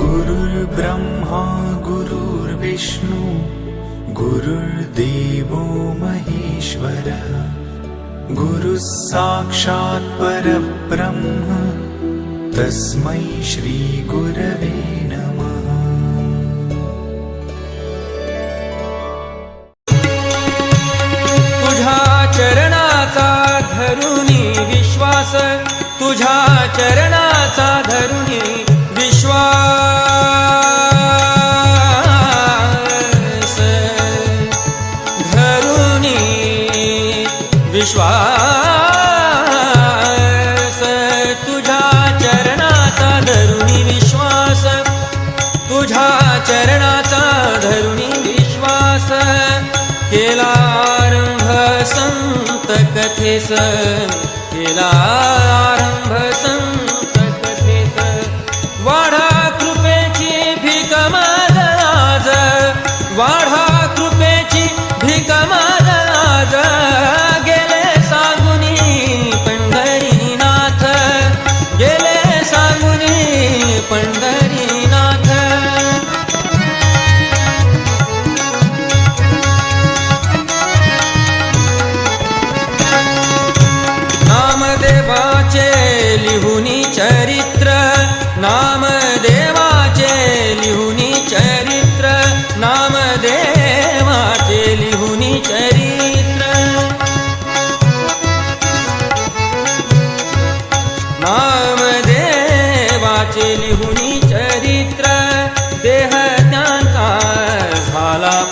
गुरुर्ब्रह्मा गुरुर्विष्णु गुरुर्देवो महेश्वरः। गुरुः साक्षात् परब्रह्म तस्मै श्रीगुरवे नमः। तुजा चरणा च विश्वास तुझा चरणाचा धरुणी विश्वास धरुणी विश्वास तुझ्या चरणाचा धरुणी विश्वास तुझ्या चरणाचा धरुणी विश्वास केला आरंभ संत कथेस केला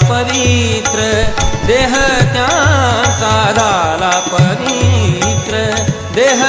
पवित्र देह त्याचा झाला पवित्र देह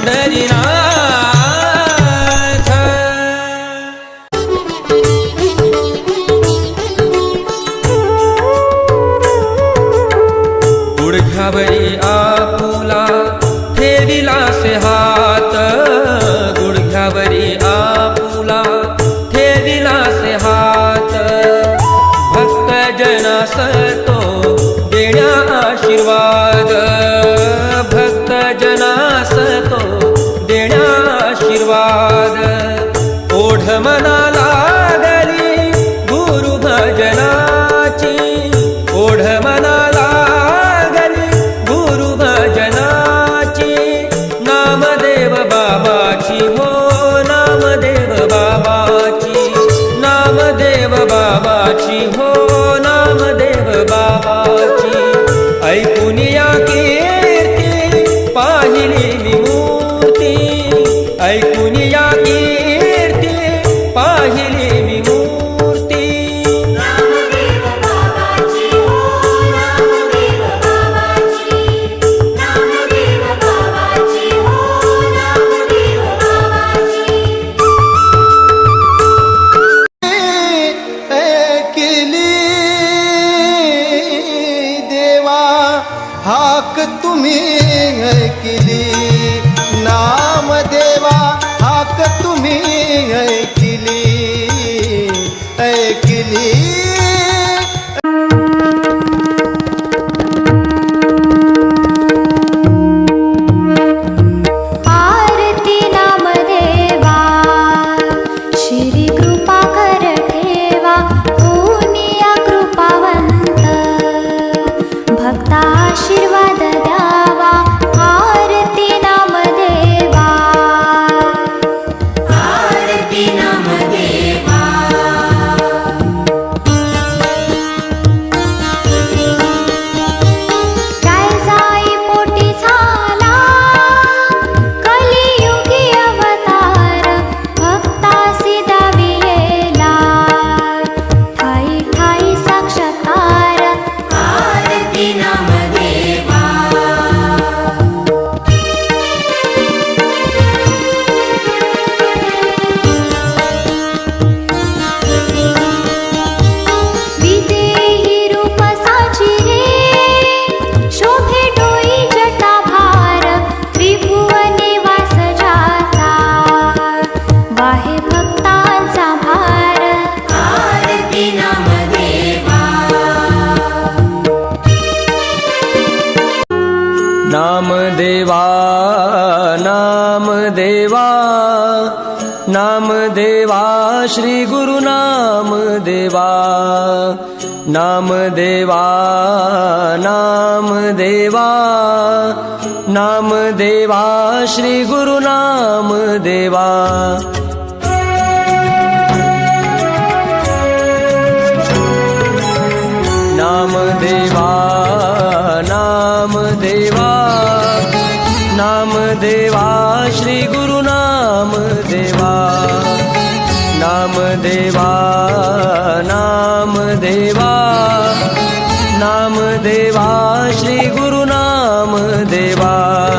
पंढरीनाथ गुडघ्यावरी आपुला ठेविला से हात. गुडघ्यावरी आपुला ठेविला से हात. भक्त हाक तुम्ही ऐकिली नाम देवा हाक तुम्ही ऐकिली ऐकिली नाम देवा श्री गुरु नाम देवा नाम देवा नाम देवा नाम देवा श्री गुरु नाम देवा। नाम देवा श्री गुरु नाम देवा। नाम देवा नाम देवा। नाम देवा श्री गुरु नाम देवा।